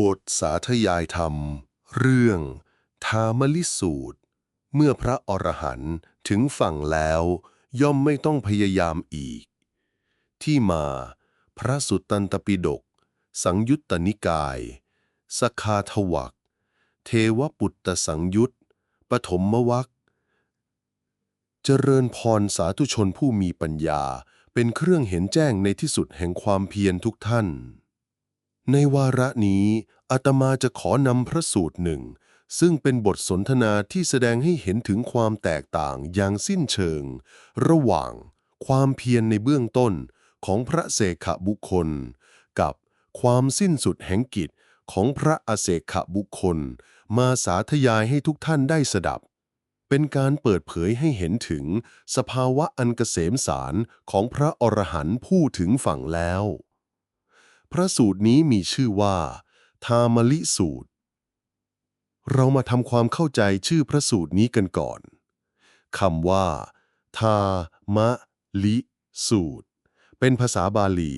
บทสาธยายธรรม เรื่องทามลิสูตร เมื่อพระอรหันต์ถึงฝั่งแล้ว ย่อมไม่ต้องพยายามอีก ที่มา พระสุตตันตปิฎกสังยุตตนิกาย สคาทวักเทวปุตตสังยุตปฐมวักเจริญพรสาธุชนผู้มีปัญญาเป็นเครื่องเห็นแจ้งในที่สุดแห่งความเพียรทุกท่าน ในวาระนี้อาตมาจะขอนำพระสูตรหนึ่ง ซึ่งเป็นบทสนทนาที่แสดงให้เห็นถึงความแตกต่างอย่างสิ้นเชิง ระหว่างความเพียรในเบื้องต้นของพระเสขบุคคล กับความสิ้นสุดแห่งกิจของพระอเสขบุคคล มาสาธยายให้ทุกท่านได้สดับ เป็นการเปิดเผยให้เห็นถึงสภาวะอันเกษมสารของพระอรหันต์ผู้ถึงฝั่งแล้ว พระสูตรนี้มีชื่อว่า ทามลิสูตร เรามาทำความเข้าใจชื่อพระสูตรนี้กันก่อนคำว่า ทามะลิ สูตร เป็นภาษาบาลี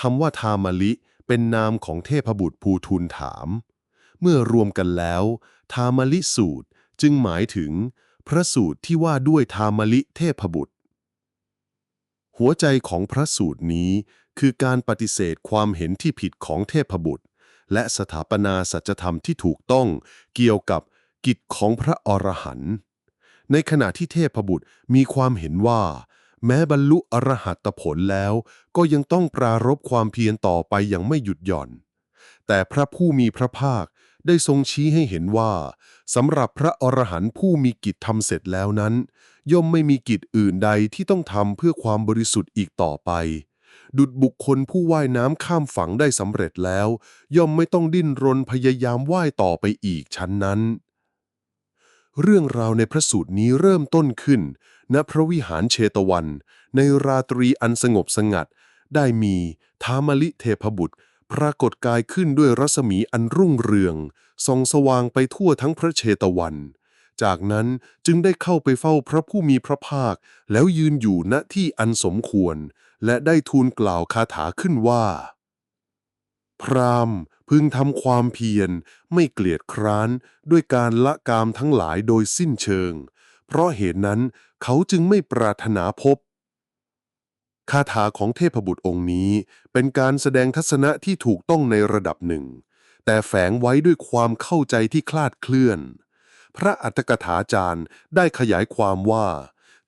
คำว่าทามลิ เป็นนามของเทพบุตรภูทูลถาม เมื่อรวมกันแล้ว ทามลิสูตรจึงหมายถึง พระสูตรที่ว่าด้วยทามลิเทพบุตร หัวใจของพระสูตรนี้ คือการปฏิเสธความเห็นที่ผิดของเทพบุตร และสถาปนาสัจธรรมที่ถูกต้องเกี่ยวกับกิจของพระอรหันต์ในขณะที่เทพบุตรมีความเห็นว่า แม้บรรลุอรหัตผลแล้ว ก็ยังต้องปรารบความเพียรต่อไปอย่างไม่หยุดหย่อน แต่พระผู้มีพระภาคได้ทรงชี้ให้เห็นว่าสำหรับพระอรหันต์ผู้มีกิจทำเสร็จแล้วนั้น ย่อมไม่มีกิจอื่นใดที่ต้องทำเพื่อความบริสุทธิ์อีกต่อไป ดุดบุคคลผู้ว่ายน้ำข้ามฝั่งได้สำเร็จแล้ว ย่อมไม่ต้องดิ้นรนพยายามว่ายต่อไปอีกชั้นนั้น เรื่องราวในพระสูตรนี้เริ่มต้นขึ้น ณพระวิหารเชตวัน ในราตรีอันสงบสงัด ได้มีทามลิเทพบุตร ปรากฏกายขึ้นด้วยรัศมีอันรุ่งเรืองส่องสว่างไปทั่วทั้งพระเชตวันจากนั้นจึงได้เข้าไปเฝ้าพระผู้มีพระภาค แล้วยืนอยู่ณที่อันสมควร และได้ทูลกล่าวคาถาขึ้นว่า พรามพึงทำความเพียรไม่เกลียดคร้านด้วยการละกามทั้งหลายโดยสิ้นเชิง เพราะเหตุนั้นเขาจึงไม่ปรารถนาพบคาถาของเทพบุตรองค์นี้ เป็นการแสดงทัศนะที่ถูกต้องในระดับหนึ่ง แต่แฝงไว้ด้วยความเข้าใจที่คลาดเคลื่อน พระอัตถกถาจารย์ได้ขยายความว่า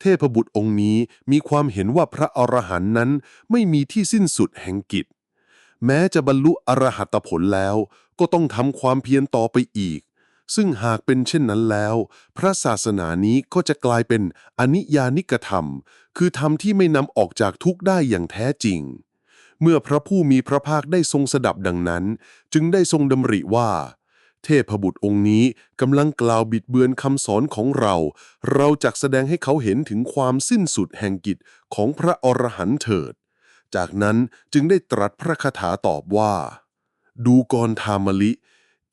เทพบุตรองค์นี้มีความเห็นว่าพระอรหันต์นั้นไม่มีที่สิ้นสุดแห่งกิจ แม้จะบรรลุอรหัตผลแล้วก็ต้องทำความเพียรต่อไปอีก ซึ่งหากเป็นเช่นนั้นแล้ว พระศาสนานี้ก็จะกลายเป็นอนิยานิกธรรม คือธรรมที่ไม่นำออกจากทุกข์ได้อย่างแท้จริง เมื่อพระผู้มีพระภาคได้ทรงสดับดังนั้น จึงได้ทรงดำริว่า เทพบุตรองค์นี้กำลังกล่าวบิดเบือนคำสอนของเรา เราจักแสดงให้เขาเห็นถึงความสิ้นสุดแห่งกิจของพระอรหันต์เถิด จากนั้นจึงได้ตรัสพระคาถาตอบว่า ดูกรธามลิ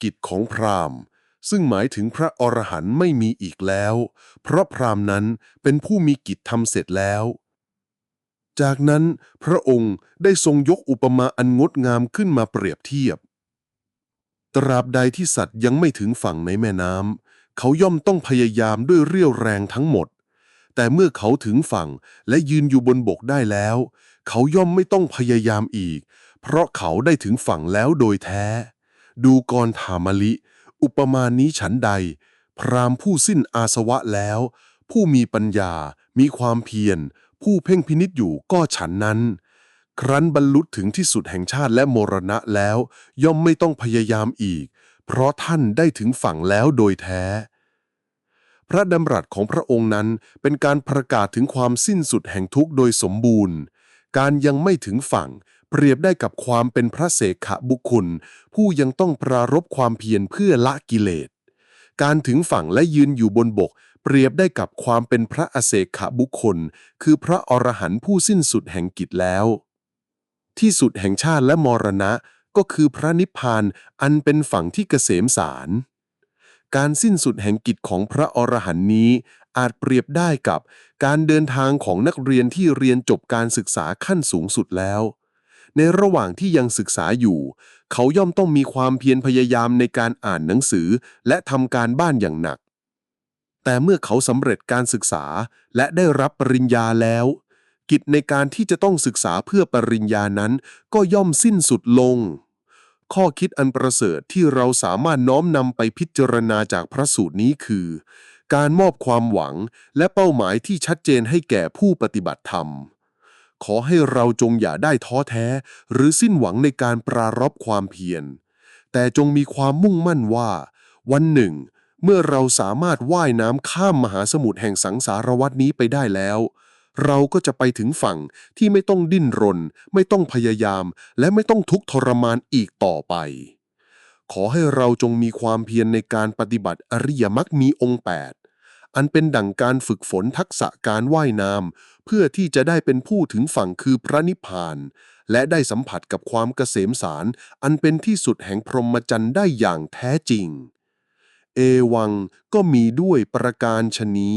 กิจของพราหมณ์ ซึ่งหมายถึงพระอรหันต์ไม่มีอีกแล้ว เพราะพราหมณ์นั้นเป็นผู้มีกิจทำเสร็จแล้วจากนั้นพระองค์ได้ทรงยกอุปมาอันงดงามขึ้นมาเปรียบเทียบ ตราบใดที่สัตว์ยังไม่ถึงฝั่งในแม่น้ำเขาย่อมต้องพยายามด้วยเรี่ยวแรงทั้งหมด แต่เมื่อเขาถึงฝั่งและยืนอยู่บนบกได้แล้ว เขาย่อมไม่ต้องพยายามอีก เพราะเขาได้ถึงฝั่งแล้วโดยแท้ ดูกรธามลิ อุปมานี้ฉันใด พรามผู้สิ้นอาสวะแล้ว ผู้มีปัญญา มีความเพียร ผู้เพ่งพินิจอยู่ก็ฉันนั้น ครั้นบรรลุถึงที่สุดแห่งชาติและมรณะแล้ว ย่อมไม่ต้องพยายามอีก เพราะท่านได้ถึงฝั่งแล้วโดยแท้ พระดำรัสของพระองค์นั้นเป็นการประกาศถึงความสิ้นสุดแห่งทุกข์โดยสมบูรณ์ การยังไม่ถึงฝั่ง เปรียบได้กับความเป็นพระเสขบุคคล ผู้ยังต้องปรารบความเพียรเพื่อละกิเลส การถึงฝั่งและยืนอยู่บนบกเปรียบได้กับความเป็นพระอเสขบุคคล คือพระอรหันต์ผู้สิ้นสุดแห่งกิจแล้ว ที่สุดแห่งชาติและมรณะก็คือพระนิพพานอันเป็นฝั่งที่เกษมสาร การสิ้นสุดแห่งกิจของพระอรหันต์นี้ อาจเปรียบได้กับการเดินทางของนักเรียนที่เรียนจบการศึกษาขั้นสูงสุดแล้ว ในระหว่างที่ยังศึกษาอยู่ เขาย่อมต้องมีความเพียรพยายามในการอ่านหนังสือและทำการบ้านอย่างหนัก แต่เมื่อเขาสำเร็จการศึกษาและได้รับปริญญาแล้ว กิจในการที่จะต้องศึกษาเพื่อปริญญานั้น ก็ย่อมสิ้นสุดลง ข้อคิดอันประเสริฐที่เราสามารถน้อมนำไปพิจารณาจากพระสูตรนี้คือ การมอบความหวังและเป้าหมายที่ชัดเจนให้แก่ผู้ปฏิบัติธรรม ขอให้เราจงอย่าได้ท้อแท้ หรือสิ้นหวังในการปรารบความเพียร แต่จงมีความมุ่งมั่นว่า วันหนึ่ง เมื่อเราสามารถว่ายน้ำข้ามมหาสมุทรแห่งสังสารวัฏนี้ไปได้แล้ว เราก็จะไปถึงฝั่งที่ไม่ต้องดิ้นรน ไม่ต้องพยายาม และไม่ต้องทุกข์ทรมานอีกต่อไป ขอให้เราจงมีความเพียรในการปฏิบัติอริยมรรคมีองค์ 8 อันเป็นดั่งการฝึกฝนทักษะการว่ายน้ำเพื่อที่จะได้เป็นผู้ถึงฝั่งคือพระนิพพาน และได้สัมผัสกับความเกษมสาร อันเป็นที่สุดแห่งพรหมจรรย์ได้อย่างแท้จริง เอวังก็มีด้วยประการชนี